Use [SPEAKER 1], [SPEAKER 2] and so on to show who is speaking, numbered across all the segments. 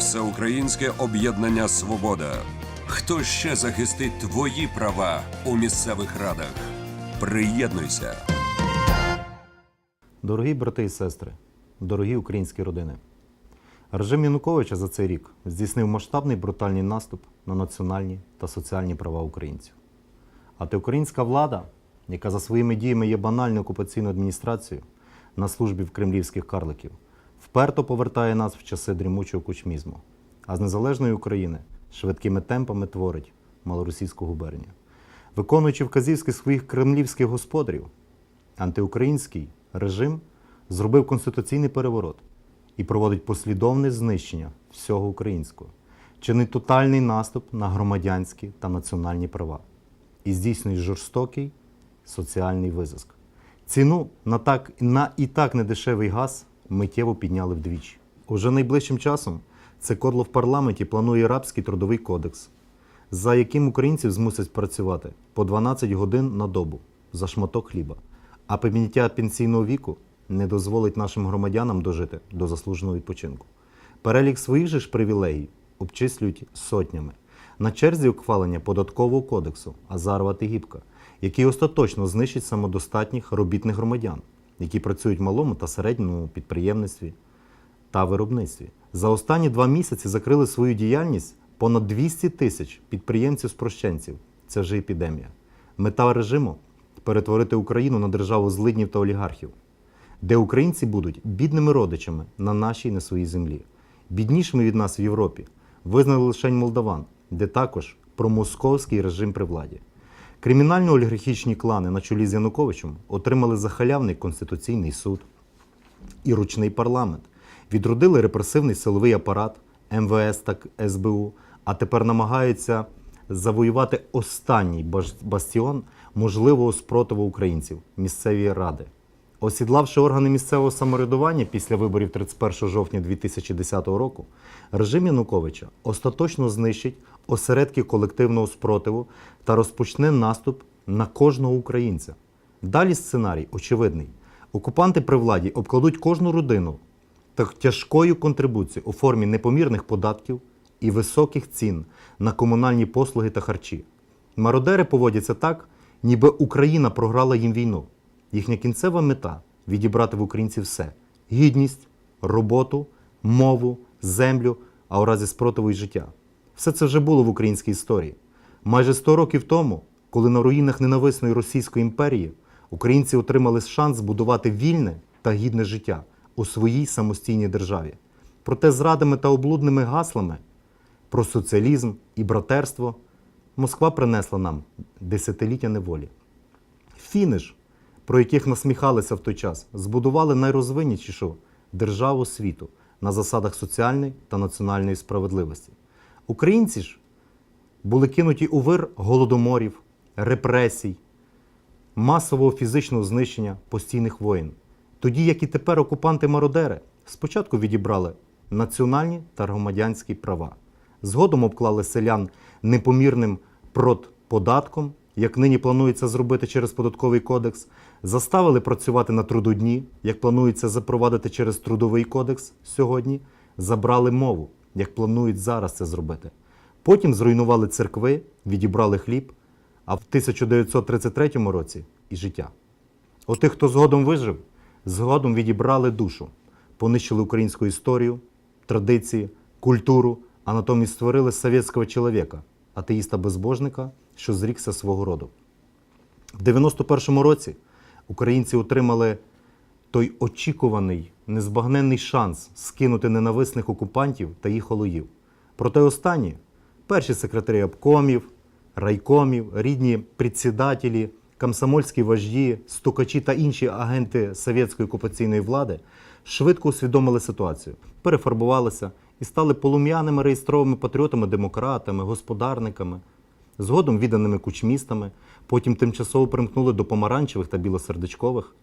[SPEAKER 1] Всеукраїнське об'єднання Свобода. Хто ще захистить твої права у місцевих радах? Приєднуйся.
[SPEAKER 2] Дорогі брати і сестри, дорогі українські родини. Режим Януковича за цей рік здійснив масштабний брутальний наступ на національні та соціальні права українців. Антиукраїнська влада, яка за своїми діями є банальною окупаційною адміністрацією на службі в кремлівських карликів, вперто повертає нас в часи дрімучого кучмізму, а з незалежної України швидкими темпами творить малоросійську губернію. Виконуючи вказівки своїх кремлівських господарів, антиукраїнський режим зробив конституційний переворот і проводить послідовне знищення всього українського, чинить тотальний наступ на громадянські та національні права і здійснює жорстокий соціальний визиск. Ціну на, так, на і так недешевий газ миттєво підняли вдвічі. Уже найближчим часом це кодло в парламенті планує рабський трудовий кодекс, за яким українців змусять працювати по 12 годин на добу за шматок хліба, а підняття пенсійного віку не дозволить нашим громадянам дожити до заслуженого відпочинку. Перелік своїх же ж привілегій обчислюють сотнями. На черзі ухвалення податкового кодексу Азарова Тигіпка, який остаточно знищить самодостатніх робітних громадян, які працюють в малому та середньому підприємництві та виробництві. За останні два місяці закрили свою діяльність понад 200 тисяч підприємців-спрощенців. Це вже епідемія. Мета режиму перетворити Україну на державу злиднів та олігархів, де українці будуть бідними родичами на нашій не своїй землі. Біднішими від нас в Європі визнали лише молдаван, де також промосковський режим при владі. Кримінально-олігархічні клани на чолі з Януковичем отримали захалявний Конституційний суд і ручний парламент, відродили репресивний силовий апарат МВС та СБУ, а тепер намагаються завоювати останній бастіон можливого спротиву українців місцеві ради. Осідлавши органи місцевого самоврядування після виборів 31 жовтня 2010 року, режим Януковича остаточно знищить осередки колективного спротиву та розпочне наступ на кожного українця. Далі сценарій очевидний: окупанти при владі обкладуть кожну родину так тяжкою контрибуцією у формі непомірних податків і високих цін на комунальні послуги та харчі. Мародери поводяться так, ніби Україна програла їм війну. Їхня кінцева мета відібрати в українців все: гідність, роботу, мову, землю, а у разі спротиву й життя. Все це вже було в українській історії. Майже 100 років тому, коли на руїнах ненависної Російської імперії українці отримали шанс збудувати вільне та гідне життя у своїй самостійній державі. Проте зрадами та облудними гаслами про соціалізм і братерство Москва принесла нам десятиліття неволі. Фіни про яких насміхалися в той час, збудували найрозвиннішу державу світу на засадах соціальної та національної справедливості. Українці ж були кинуті у вир голодоморів, репресій, масового фізичного знищення постійних воїн. Тоді, як і тепер окупанти-мародери, спочатку відібрали національні та громадянські права. Згодом обклали селян непомірним продподатком, як нині планується зробити через податковий кодекс, заставили працювати на трудодні, як планується запровадити через трудовий кодекс сьогодні, забрали мову, як планують зараз це зробити. Потім зруйнували церкви, відібрали хліб, а в 1933 році і життя. Отих, хто згодом вижив, згодом відібрали душу, понищили українську історію, традиції, культуру, а натомість створили совєтського чоловіка, атеїста-безбожника, що зрікся свого роду. В 91-му році українці отримали той очікуваний, незбагненний шанс скинути ненависних окупантів та їх олоїв. Проте останні перші секретарі обкомів, райкомів, рідні председателі, комсомольські вожді, стукачі та інші агенти совєтської окупаційної влади швидко усвідомили ситуацію, перефарбувалися і стали полум'яними реєстровими патріотами, демократами, господарниками, згодом відданими кучмістами, потім тимчасово примкнули до помаранчевих та білосердечкових,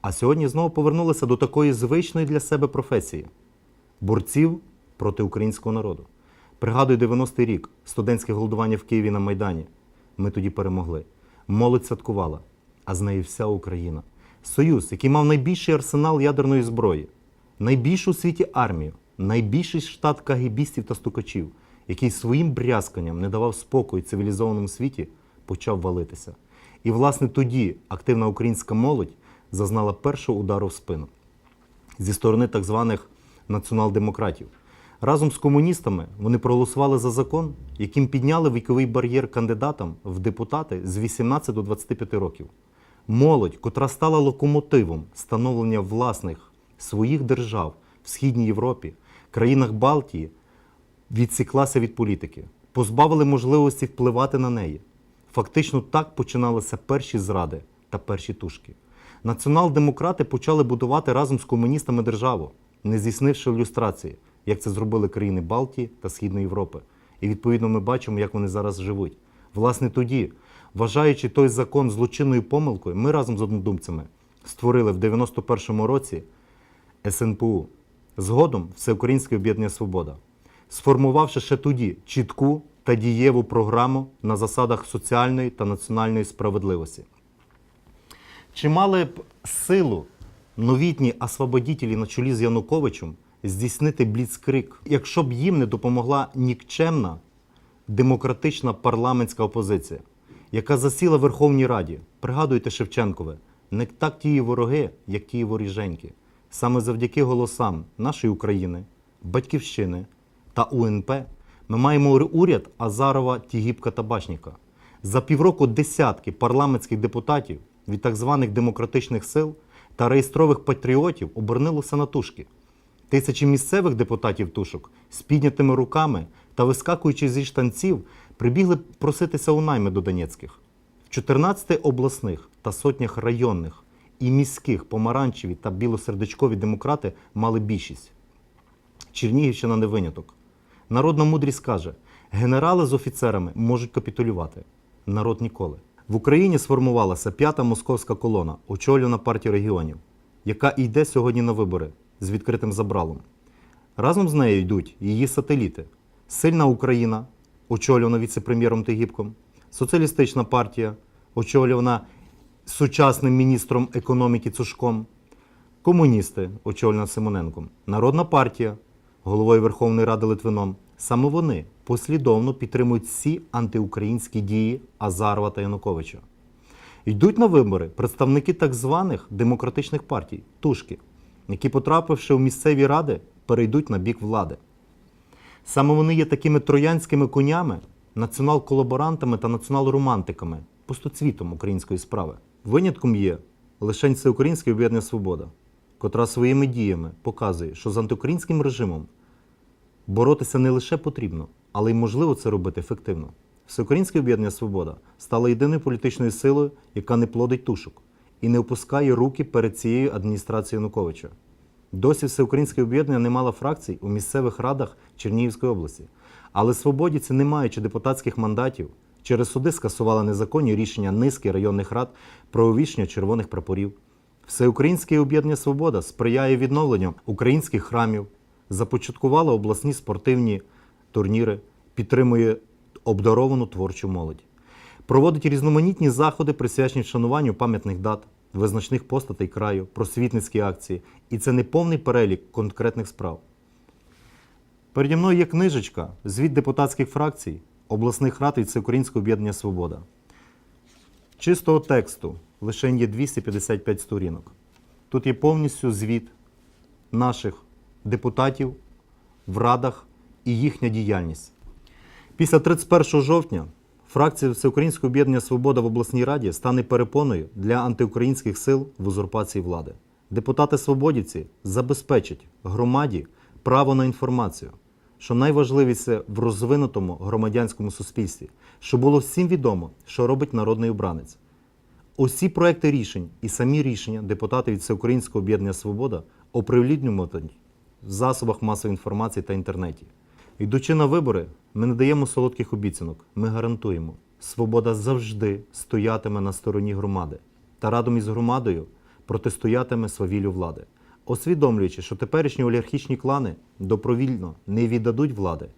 [SPEAKER 2] а сьогодні знову повернулися до такої звичної для себе професії борців проти українського народу. Пригадую 90-й рік, студентське голодування в Києві на Майдані. Ми тоді перемогли. Молодь святкувала, а з нею вся Україна. Союз, який мав найбільший арсенал ядерної зброї, найбільшу у світі армію, найбільший штат кагібістів та стукачів, який своїм брязканням не давав спокою цивілізованому світі, почав валитися. І, власне, тоді активна українська молодь зазнала першого удару в спину зі сторони так званих націонал-демократів. Разом з комуністами вони проголосували за закон, яким підняли віковий бар'єр кандидатам в депутати з 18 до 25 років. Молодь, котра стала локомотивом становлення власних своїх держав в Східній Європі, країнах Балтії, відсіклася від політики, позбавили можливості впливати на неї. Фактично так починалися перші зради та перші тушки. Націонал-демократи почали будувати разом з комуністами державу, не здійснивши ілюстрації, як це зробили країни Балтії та Східної Європи. І відповідно ми бачимо, як вони зараз живуть. Власне, тоді, вважаючи той закон злочинною помилкою, ми разом з однодумцями створили в 91-му році СНПУ. Згодом Всеукраїнське об'єднання Свобода, сформувавши ще тоді чітку та дієву програму на засадах соціальної та національної справедливості. Чи мали б силу новітні освободітелі на чолі з Януковичем здійснити бліцкрик, якщо б їм не допомогла нікчемна демократична парламентська опозиція, яка засіла в Верховній Раді? Пригадуйте Шевченкове, не так тії вороги, як тії воріженьки. Саме завдяки голосам нашої України, Батьківщини та УНП ми маємо уряд Азарова Тігіпка Табачніка. За півроку десятки парламентських депутатів від так званих демократичних сил та реєстрових патріотів обернулися на тушки. Тисячі місцевих депутатів тушок з піднятими руками та вискакуючи зі штанців, прибігли проситися у найми до Донецьких. В 14 обласних та сотнях районних і міських помаранчеві та білосердечкові демократи мали більшість. Чернігівщина не виняток. Народна мудрість каже: генерали з офіцерами можуть капітулювати. Народ ніколи. В Україні сформувалася п'ята московська колона, очолювана партією регіонів, яка йде сьогодні на вибори з відкритим забралом. Разом з нею йдуть її сателіти: Сильна Україна, очолювана віце-прем'єром Тигіпком, Соціалістична партія, очолювана сучасним міністром економіки Цушком, комуністи, очолювана Симоненком, Народна партія, головою Верховної Ради Литвином. Саме вони послідовно підтримують всі антиукраїнські дії Азарова та Януковича. Йдуть на вибори представники так званих демократичних партій, тушки, які, потрапивши у місцеві ради, перейдуть на бік влади. Саме вони є такими троянськими конями, націонал-колаборантами та націонал-романтиками, пустоцвітом української справи. Винятком є лише Всеукраїнське об'єднання Свобода, котра своїми діями показує, що з антиукраїнським режимом боротися не лише потрібно, але й можливо це робити ефективно. Всеукраїнське об'єднання Свобода стало єдиною політичною силою, яка не плодить тушок і не опускає руки перед цією адміністрацією Януковича. Досі всеукраїнське об'єднання не мало фракцій у місцевих радах Чернігівської області. Але свободівці, не маючи депутатських мандатів, через суди скасували незаконні рішення низки районних рад про увічнення червоних прапорів. Всеукраїнське об'єднання Свобода сприяє відновленню українських храмів, започаткувало обласні спортивні турніри, підтримує обдаровану творчу молодь. Проводить різноманітні заходи, присвячені вшануванню пам'ятних дат, визначних постатей краю, просвітницькі акції. І це не повний перелік конкретних справ. Переді мною є книжечка звіт депутатських фракцій обласних рад від Всеукраїнського об'єднання Свобода. Чистого тексту лише є 255 сторінок. Тут є повністю звіт наших депутатів в радах і їхня діяльність. Після 31 жовтня фракція Всеукраїнського об'єднання Свобода в обласній раді стане перепоною для антиукраїнських сил в узурпації влади. Депутати свободівці забезпечать громаді право на інформацію, що найважливіше в розвинутому громадянському суспільстві, що було всім відомо, що робить народний обранець. Усі проекти рішень і самі рішення депутати від Всеукраїнського об'єднання Свобода оприлюднюватимуть в засобах масової інформації та інтернеті. Йдучи на вибори, ми не даємо солодких обіцянок. Ми гарантуємо, свобода завжди стоятиме на стороні громади та разом із громадою протистоятиме свавіллю влади, усвідомлюючи, що теперішні олігархічні клани добровільно не віддадуть влади,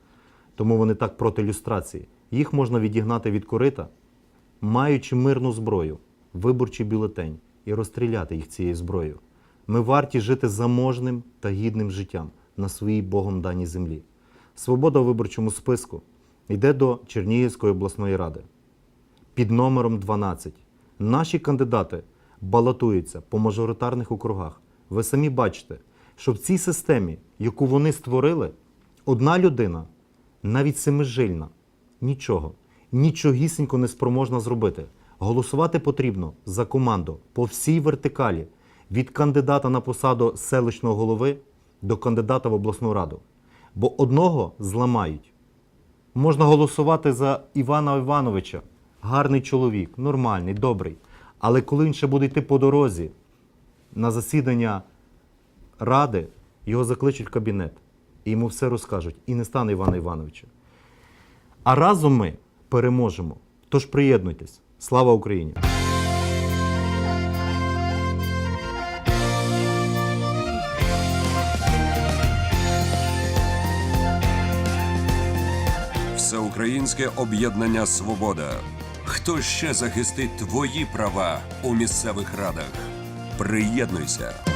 [SPEAKER 2] тому вони так проти люстрації. Їх можна відігнати від корита, маючи мирну зброю, виборчий бюлетень і розстріляти їх цією зброєю. Ми варті жити заможним та гідним життям, на своїй Богом даній землі. Свобода у виборчому списку йде до Чернігівської обласної ради під номером 12. Наші кандидати балотуються по мажоритарних округах. Ви самі бачите, що в цій системі, яку вони створили, одна людина, навіть семижильна, нічого, нічогісінько не спроможна зробити. Голосувати потрібно за команду по всій вертикалі від кандидата на посаду селищного голови до кандидата в обласну раду. Бо одного зламають. Можна голосувати за Івана Івановича. Гарний чоловік, нормальний, добрий. Але коли він ще буде йти по дорозі на засідання ради, його закличуть в кабінет і йому все розкажуть. І не стане Івана Івановича. А разом ми переможемо. Тож приєднуйтесь. Слава Україні!
[SPEAKER 1] Всеукраїнське об'єднання Свобода. Хто ще захистить твої права у місцевих радах? Приєднуйся.